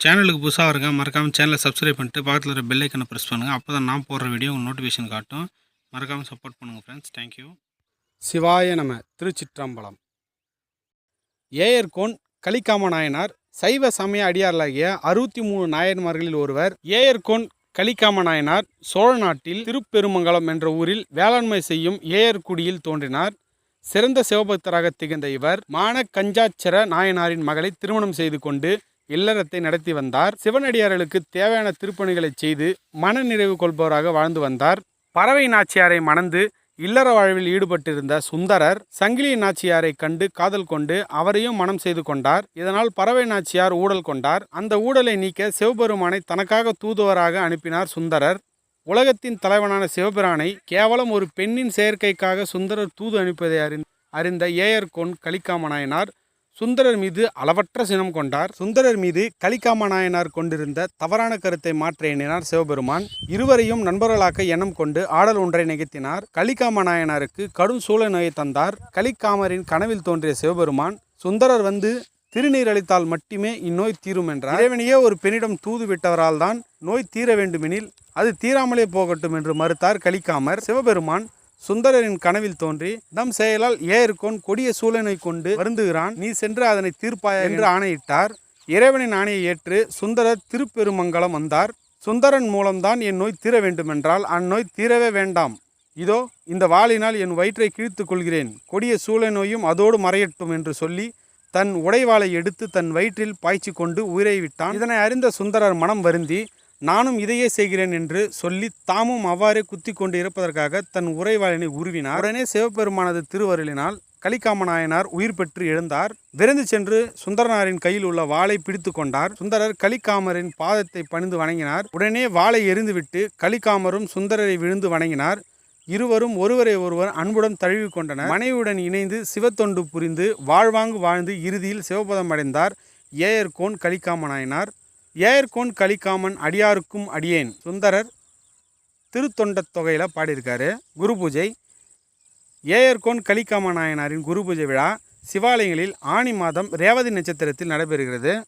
சேனலுக்கு புதுசாக இருக்க மறக்காமல் சேனலை சப்ஸ்கிரைப் பண்ணிட்டு பக்கத்தில் இருக்கிற பெல் ஐக்கனை ப்ரெஸ் பண்ணுங்கள் அப்போ தான் நான் போடுற வீடியோ உங்களுக்கு நோட்டிஃபிகேஷன் காட்டும். மறக்காமல் சப்போர்ட் பண்ணுங்கள் ஃப்ரெண்ட்ஸ் தேங்க்யூ சிவாய நம திருச்சிற்றம்பலம். ஏயர்கோன் கலிக்காம நாயனார் சைவ சமய அடியார்களாகிய அறுபத்தி மூணு நாயன்மார்களில் ஒருவர் ஏயர்கோன் கலிக்காம நாயனார் சோழ நாட்டில் திருப்பெருமங்கலம் என்ற ஊரில் வேளாண்மை செய்யும் ஏயர்குடியில் தோன்றினார். சிறந்த சிவபக்தராக திகழ்ந்த இவர் மானக்கஞ்சாச்சர நாயனாரின் மகளை திருமணம் செய்து கொண்டு இல்லறத்தை நடத்தி வந்தார். சிவனடியார்களுக்கு தேவையான திருப்பணிகளை செய்து மன நிறைவு கொள்பவராக வாழ்ந்து வந்தார். பறவை நாச்சியாரை மணந்து இல்லற வாழ்வில் ஈடுபட்டிருந்த சுந்தரர் சங்கிலி நாச்சியாரை கண்டு காதல் கொண்டு அவரையும் மனம் செய்து கொண்டார். இதனால் பறவை நாச்சியார் ஊடல் கொண்டார். அந்த ஊடலை நீக்க சிவபெருமானை தனக்காக தூதுவராக அனுப்பினார் சுந்தரர். உலகத்தின் தலைவனான சிவபிரானை கேவலம் ஒரு பெண்ணின் செயற்கைக்காக சுந்தரர் தூது அனுப்பதை அறிந் அறிந்த ஏயர் கொன் நாயனார் சுந்தரர் மீது அளவற்ற சினம் கொண்டார். சுந்தரர் மீது கலிக்காம நாயனார் கொண்டிருந்த தவறான கருத்தை மாற்ற எண்ணினார் சிவபெருமான். இருவரையும் நண்பர்களாக்க எண்ணம் கொண்டு ஆடல் ஒன்றை நிகழ்த்தினார். கலிக்காம நாயனாருக்கு கடும் சூழ நோயை தந்தார். கலிக்காமரின் கனவில் தோன்றிய சிவபெருமான் சுந்தரர் வந்து திருநீர் அளித்தால் மட்டுமே இந்நோய் தீரும் என்றார். இறைவனையே ஒரு பெண்ணிடம் தூது விட்டவரால் தான் நோய் தீர வேண்டுமெனில் அது தீராமலே போகட்டும் என்று மறுத்தார் கலிக்காமர் சிவபெருமான் சுந்தரரின் கனவில் தோன்றி தம் செயலால் ஏற்கோன் கொடிய சூழனை கொண்டு வருந்துகிறான். நீ சென்று அதனை தீர்ப்பாய் என்று ஆணையிட்டார். இறைவனின் ஆணையை ஏற்று சுந்தரர் திருப்பெருமங்கலம் வந்தார். சுந்தரன் மூலம்தான் என் நோய் தீர வேண்டுமென்றால் அந்நோய் தீரவே வேண்டாம். இதோ இந்த வாளினால் என் வயிற்றை கிழித்துக் கொள்கிறேன். கொடிய சூழ நோயும் அதோடு மறையட்டும் என்று சொல்லி தன் உடைவாளை எடுத்து தன் வயிற்றில் பாய்ச்சி கொண்டு உயிரை விட்டான். இதனை அறிந்த சுந்தரர் மனம் வருந்தி நானும் இதையே செய்கிறேன் என்று சொல்லி தாமும் அவ்வாறே குத்தி கொண்டு இருப்பதற்காக தன் உறைவாளினை உருவினார். உடனே சிவபெருமானது திருவருளினால் கலிக்காம நாயனார் உயிர் பெற்று எழுந்தார். விரைந்து சென்று சுந்தரனாரின் கையில் உள்ள வாளை பிடித்து கொண்டார். சுந்தரர் கலிக்காமரின் பாதத்தை பணிந்து வணங்கினார். உடனே வாளை எறிந்துவிட்டு கலிக்காமரும் சுந்தரரை விழுந்து வணங்கினார். இருவரும் ஒருவரை ஒருவர் அன்புடன் தழுவி கொண்டனர். மனைவியுடன் இணைந்து சிவத்தொண்டு புரிந்து வாழ்வாங்கு வாழ்ந்து இறுதியில் சிவபதம் அடைந்தார். ஏயர்கோன் கலிக்காம நாயனார் ஏர்கோன் கலிகாமன் அடியாருக்கும் அடியேன். சுந்தரர் திருத்தொண்ட தொகையில் பாடியிருக்காரு. குரு பூஜை. ஏயர்கோன் கலிகாம நாயனாரின் குரு பூஜை விழா சிவாலயங்களில் ஆணி மாதம் ரேவதி நட்சத்திரத்தில் நடைபெறுகிறது.